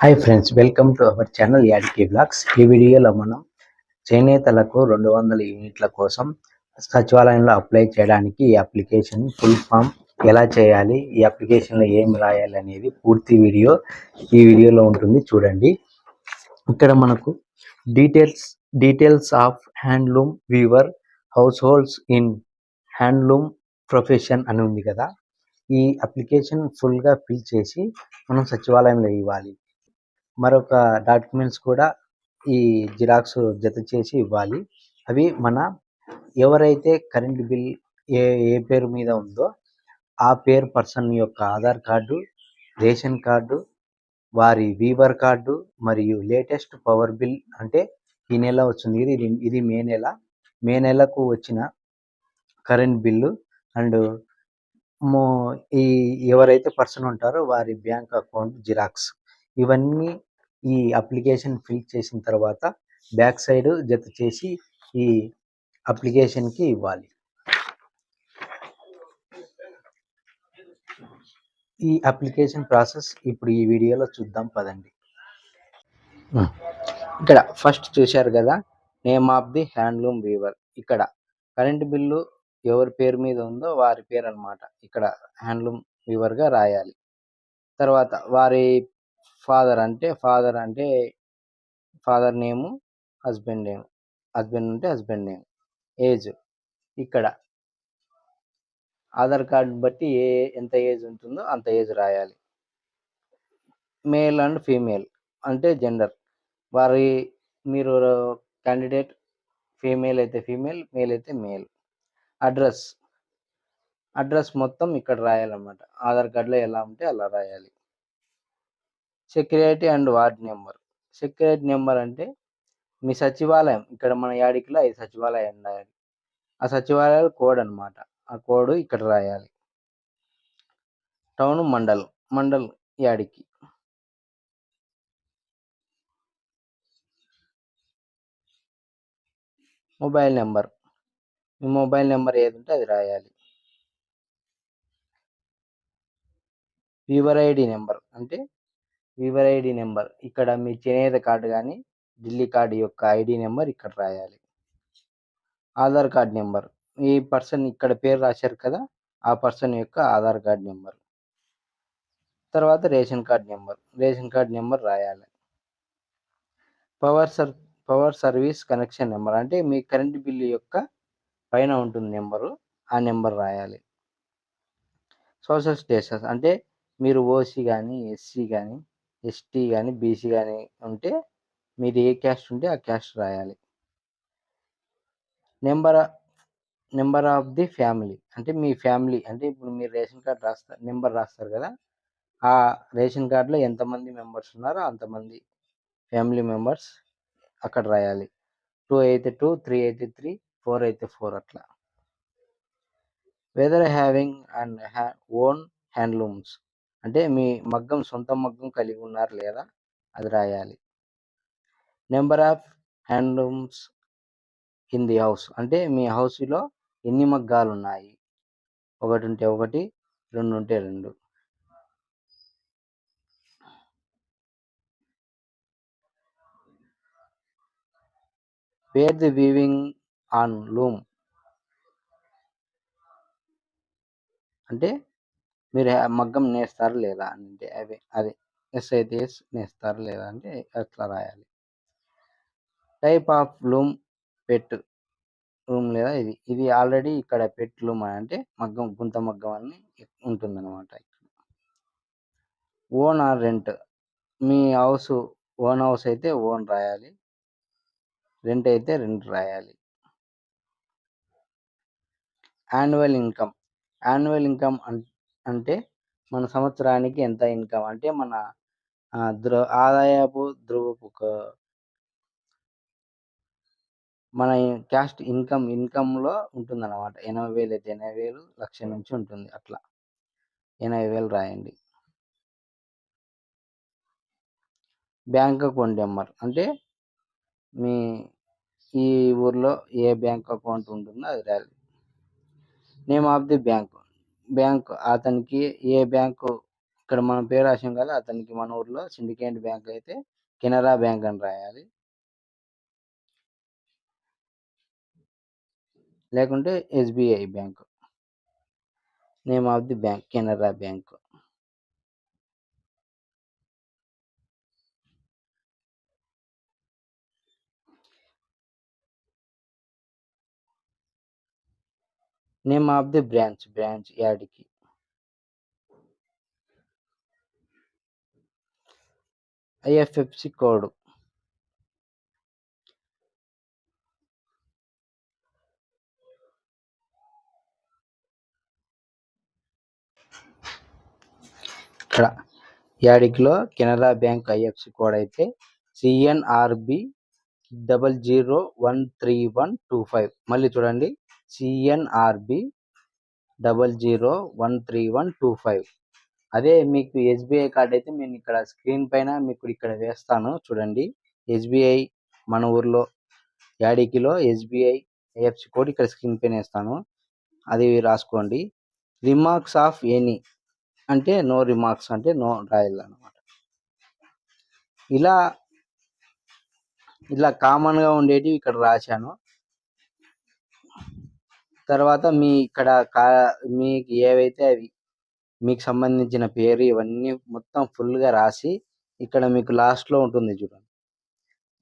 Hi friends welcome to our channel యాడికే blogs ఈ వీడియోలో మనం చేనేతలకు రెండు వందల యూనిట్ల కోసం సచివాలయంలో అప్లై చేయడానికి ఈ అప్లికేషన్ ఫుల్ ఫామ్ ఎలా చేయాలి ఈ అప్లికేషన్లో ఏం రాయాలి అనేది పూర్తి వీడియో ఈ వీడియోలో ఉంటుంది చూడండి. ఇక్కడ మనకు details details of handloom weaver households in handloom profession అని ఉంది కదా. ఈ అప్లికేషన్ ఫుల్గా ఫిల్ చేసి మనం సచివాలయంలో ఇవ్వాలి. మరొక డాక్యుమెంట్స్ కూడా ఈ జిరాక్స్ జత చేసి ఇవ్వాలి. అవి మన ఎవరైతే కరెంట్ బిల్ ఏ ఏ పేరు మీద ఉందో ఆ పేరు పర్సన్ యొక్క ఆధార్ కార్డు రేషన్ కార్డు వారి వీవర్ కార్డు మరియు లేటెస్ట్ పవర్ బిల్ అంటే ఈ నెల వచ్చింది. ఇది ఇది మే నెల. మే నెలకు వచ్చిన కరెంట్ బిల్లు అండ్ మో ఈ ఎవరైతే పర్సన్ ఉంటారో వారి బ్యాంక్ అకౌంట్ జిరాక్స్. ఇవన్నీ ఈ అప్లికేషన్ ఫిల్ చేసిన తర్వాత బ్యాక్ సైడ్ జత చేసి ఈ అప్లికేషన్కి ఇవ్వాలి. ఈ అప్లికేషన్ ప్రాసెస్ ఇప్పుడు ఈ వీడియోలో చూద్దాం పదండి. ఇక్కడ ఫస్ట్ చూశారు కదా name of the handloom weaver. ఇక్కడ కరెంట్ బిల్లు ఎవరి పేరు మీద ఉందో వారి పేరు అనమాట ఇక్కడ హ్యాండ్లూమ్ వీవర్గా రాయాలి. తర్వాత వారి ఫాదర్ అంటే ఫాదర్ అంటే father name husband name. Husband ఉంటే హస్బెండ్ నేమ్. ఏజ్ ఇక్కడ. ఆధార్ కార్డు బట్టి ఏ ఎంత ఏజ్ ఉంటుందో అంత ఏజ్ రాయాలి. మేల్ అండ్ ఫీమేల్ అంటే జెండర్. వారి మీరు క్యాండిడేట్ ఫీమేల్ అయితే ఫీమేల్ మేల్ అయితే మేల్. అడ్రస్. అడ్రస్ మొత్తం ఇక్కడ రాయాలన్నమాట. ఆధార్ కార్డులో ఎలా ఉంటే అలా రాయాలి. Security and ward number. Security number అంటే మీ సచివాలయం. ఇక్కడ మన యాడికిలో ఐదు సచివాలయం ఉండాలి. ఆ సచివాలయాల కోడ్ అనమాట ఆ కోడ్ ఇక్కడ రాయాలి. Town mandal. Mandal Yadiki. Mobile number. మీ మొబైల్ నెంబర్ ఏది ఉంటే అది రాయాలి. వివర్ ఐడి నెంబర్ అంటే వివర్ ఐడి నెంబర్. ఇక్కడ మీ చేనేత కార్డు కానీ ఢిల్లీ కార్డు యొక్క ఐడి నెంబర్ ఇక్కడ రాయాలి. Aadhaar card number. ఈ పర్సన్ ఇక్కడ పేరు రాశారు కదా ఆ పర్సన్ యొక్క ఆధార్ కార్డ్ నెంబర్. తర్వాత ration card number. Ration card number రాయాలి. Power sir power service connection number. అంటే మీ కరెంట్ బిల్లు యొక్క పైన ఉంటుంది నెంబరు ఆ నెంబర్ రాయాలి. Social status. అంటే మీరు ఓసీ కానీ ఎస్సీ కానీ ఎస్టీ కానీ బీసీ కానీ ఉంటే మీరు ఏ క్యాస్ట్ ఉంటే ఆ క్యాస్ట్ రాయాలి. Number number of the family. అంటే మీ ఫ్యామిలీ అంటే ఇప్పుడు మీరు రేషన్ కార్డ్ రాస్తారు నెంబర్ రాస్తారు కదా ఆ రేషన్ కార్డులో ఎంతమంది మెంబర్స్ ఉన్నారో అంతమంది ఫ్యామిలీ మెంబర్స్ అక్కడ రాయాలి. టూ అయితే టూ త్రీ అయితే త్రీ ఫోర్ అయితే ఫోర్ అట్లా. వెదర్ హ్యావింగ్ అండ్ హ్యా ఓన్ హ్యాండ్లూమ్స్ అంటే మీ మగ్గం సొంత మగ్గం కలిగి ఉన్నారు లేదా? అది రాయాలి. Number of handlooms in the house అంటే మీ హౌస్లో ఎన్ని మగ్గాలు ఉన్నాయి ఒకటి ఉంటే ఒకటి రెండు ఉంటే రెండు. Where the weaving on loom అంటే మీరు మగ్గం నేస్తారు లేదా అంటే అవి అది ఎస్ అయితే ఎస్ నేస్తారు లేదా అంటే అట్లా రాయాలి? Type of loom pit loom లేదా ఇది ఇది ఆల్రెడీ ఇక్కడ పెట్ లూమ్ అంటే మగ్గం గుంత మగ్గం అని ఉంటుందన్నమాట ఓన్ ఆర్ రెంట్ మీ హౌస్ ఓన్ హౌస్ అయితే ఓన్ రాయాలి. రెంట్ అయితే రెంట్ రాయాలి. యాన్యువల్ ఇన్కమ్ యాన్యువల్ ఇన్కమ్ అంటే మన సంవత్సరానికి ఎంత ఇన్కమ్? అంటే మన ధ్రువ ఆదాయపు ధ్రువపు మన క్యాస్ట్ ఇన్కమ్ ఇన్కమ్లో ఉంటుంది అనమాట ఎనభై వేలు అయితే ఎనభై వేలు లక్ష నుంచి ఉంటుంది అట్లా. ఎనభై వేలు రాయండి. Bank account number. అంటే మీ ఈ ఊర్లో ఏ బ్యాంక్ అకౌంట్ ఉంటుందో అది రాయాలి. Name of the bank. Bank అతనికి ఏ బ్యాంకు ఇక్కడ మనం పేరు రాసాం కదా అతనికి మన ఊర్లో సిండికేట్ బ్యాంక్ అయితే కెనరా బ్యాంక్ అని రాయాలి. లేకుంటే SBI bank name of the bank Canara bank. Name of the branch branch Yadiki. IFSC code. ఇక్కడ యాడికిలో కెనరా బ్యాంక్ ఐఎఫ్సి కోడ్ అయితే CNRB double zero one three one two five. మళ్ళీ చూడండి. CNRB double zero one three one two five అదే మీకు SBI card అయితే నేను ఇక్కడ స్క్రీన్ పైన మీకు ఇక్కడ వేస్తాను చూడండి. ఎస్బీఐ మన ఊర్లో యాడికిలో ఎస్బీఐ ఐఎఫ్సి కోడ్ ఇక్కడ స్క్రీన్ పైన వేస్తాను. అది రాసుకోండి. రిమార్క్స్ ఆఫ్ ఎనీ అంటే నో రిమార్క్స్ అంటే నో రాయాలన్నమాట ఇలా ఇలా కామన్గా ఉండేటివి ఇక్కడ రాశాను. తర్వాత మీ ఇక్కడ కా మీకు ఏవైతే అవి మీకు సంబంధించిన పేరు ఇవన్నీ మొత్తం ఫుల్గా రాసి ఇక్కడ మీకు లాస్ట్లో ఉంటుంది చూడండి.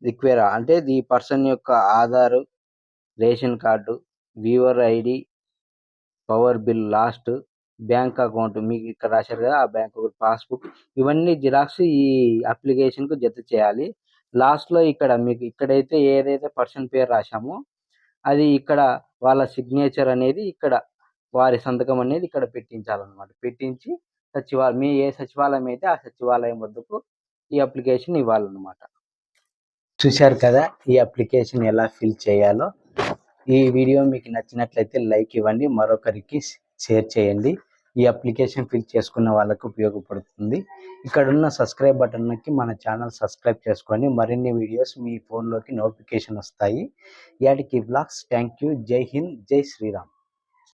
రిక్వైర్ అంటే ఈ పర్సన్ యొక్క Aadhaar ration card weaver ID power bill last bank account మీకు ఇక్కడ రాశారు కదా ఆ బ్యాంక్ పాస్బుక్ ఇవన్నీ జిరాక్స్ ఈ అప్లికేషన్కు జత చేయాలి. లాస్ట్లో ఇక్కడ మీకు ఇక్కడైతే ఏదైతే పర్సన్ పేరు రాశామో అది ఇక్కడ వాళ్ళ సిగ్నేచర్ అనేది ఇక్కడ వారి సంతకం అనేది ఇక్కడ పెట్టించాలన్నమాట. పెట్టించి సచివాలయం మీ ఏ సచివాలయం అయితే ఆ సచివాలయం వద్దకు ఈ అప్లికేషన్ ఇవ్వాలన్నమాట. చూశారు కదా ఈ అప్లికేషన్ ఎలా ఫిల్ చేయాలో. ఈ వీడియో మీకు నచ్చినట్లయితే లైక్ ఇవ్వండి. మరొకరికి షేర్ చేయండి. ఈ అప్లికేషన్ ఫిల్ చేసుకున్న వాళ్ళకు ఉపయోగపడుతుంది. ఇక్కడ ఉన్న సబ్స్క్రైబ్ బటన్ నొక్కి మన ఛానల్ సబ్స్క్రైబ్ చేసుకొని మరిన్ని వీడియోస్ మీ ఫోన్లోకి నోటిఫికేషన్ వస్తాయి. యాడికి బ్లాగ్స్. Thank you. జై హింద్. జై శ్రీరామ్.